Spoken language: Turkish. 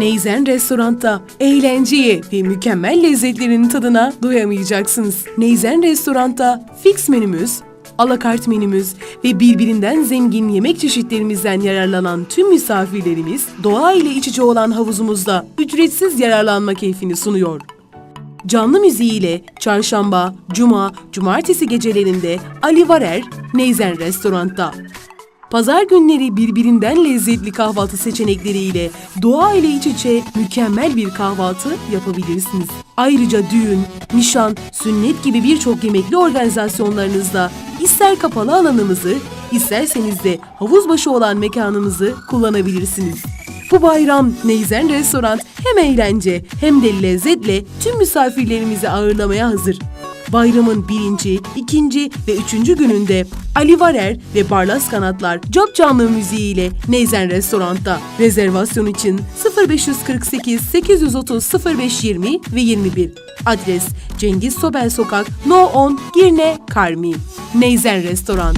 Neyzen Restorant'ta eğlenceye ve mükemmel lezzetlerin tadına doyamayacaksınız. Neyzen Restorant'ta fix menümüz, alakart menümüz ve birbirinden zengin yemek çeşitlerimizden yararlanan tüm misafirlerimiz doğa ile iç içe olan havuzumuzda ücretsiz yararlanma keyfini sunuyor. Canlı müziğiyle çarşamba, cuma, cumartesi gecelerinde Ali Varer, Neyzen Restorant'ta. Pazar günleri birbirinden lezzetli kahvaltı seçenekleriyle doğa ile iç içe mükemmel bir kahvaltı yapabilirsiniz. Ayrıca düğün, nişan, sünnet gibi birçok yemekli organizasyonlarınızda ister kapalı alanımızı, isterseniz de havuz başı olan mekanımızı kullanabilirsiniz. Bu bayram Neyzen Restoran hem eğlence hem de lezzetle tüm misafirlerimizi ağırlamaya hazır. Bayramın birinci, ikinci ve üçüncü gününde Ali Varer ve Barlas Kanatlar Job Canlı müziğiyle Neyzen Restorant'ta. Rezervasyon için 0548 830 0520 ve 21. Adres Cengiz Sobel Sokak No 10 Girne Karmi. Neyzen Restoran.